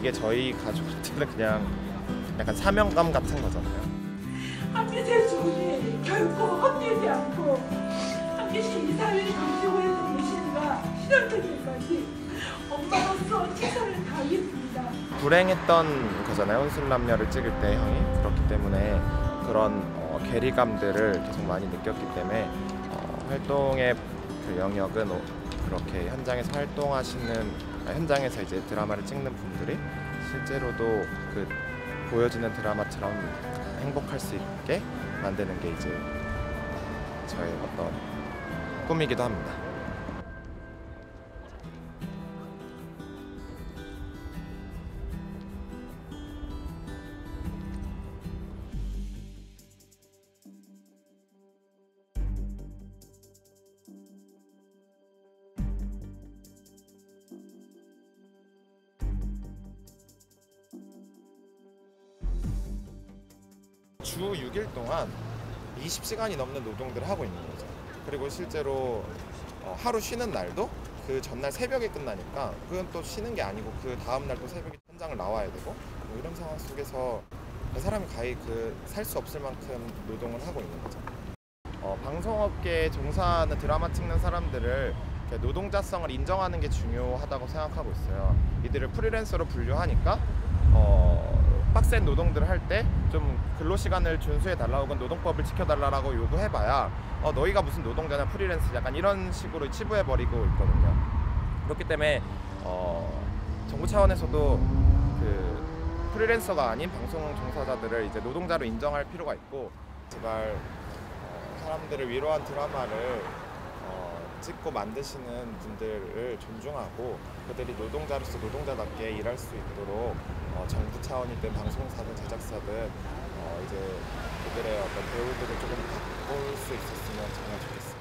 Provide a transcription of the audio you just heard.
이게 저희 가족한테는 그냥 약간 사명감 같은 거잖아요. 될 좋으니 결코 헛되지 않고 함께 이 사회를 감시고 있는 계신가 시절될 때까지 엄마로서 최선을 다하겠습니다. 불행했던 거잖아요. 혼술남녀를 찍을 때 형이 그렇기 때문에 그런 어, 괴리감들을 계속 많이 느꼈기 때문에 어, 활동의 그 영역은 오- 그렇게 현장에서 활동하시는 아, 현장에서 이제 드라마를 찍는 분들이 실제로도 그 보여지는 드라마처럼 행복할 수 있게 만드는 게 이제 저의 어떤 꿈이기도 합니다. 주 6일 동안 20시간이 넘는 노동들을 하고 있는 거죠. 그리고 실제로 어, 하루 쉬는 날도 그 전날 새벽에 끝나니까 그건 또 쉬는 게 아니고 그 다음 날 또 새벽에 현장을 나와야 되고 뭐 이런 상황 속에서 그 사람이 가히 그 살 수 없을 만큼 노동을 하고 있는 거죠. 어, 방송업계에 종사하는 드라마 찍는 사람들을 노동자성을 인정하는 게 중요하다고 생각하고 있어요. 이들을 프리랜서로 분류하니까 어, 빡센 노동들을 할 때 좀 근로 시간을 준수해 달라 혹은 노동법을 지켜 달라라고 요구해봐야 어, 너희가 무슨 노동자냐 프리랜서 약간 이런 식으로 치부해 버리고 있거든요. 그렇기 때문에 어, 정부 차원에서도 그 프리랜서가 아닌 방송 종사자들을 이제 노동자로 인정할 필요가 있고 제발 어, 사람들을 위로한 드라마를 어, 찍고 만드시는 분들을 존중하고 그들이 노동자로서 노동자답게 일할 수 있도록 어, 정부 차원이든 방송사든 제작사든 어, 이제 그들의 어떤 배우들을 조금 바꿀 수 있었으면 정말 좋겠습니다.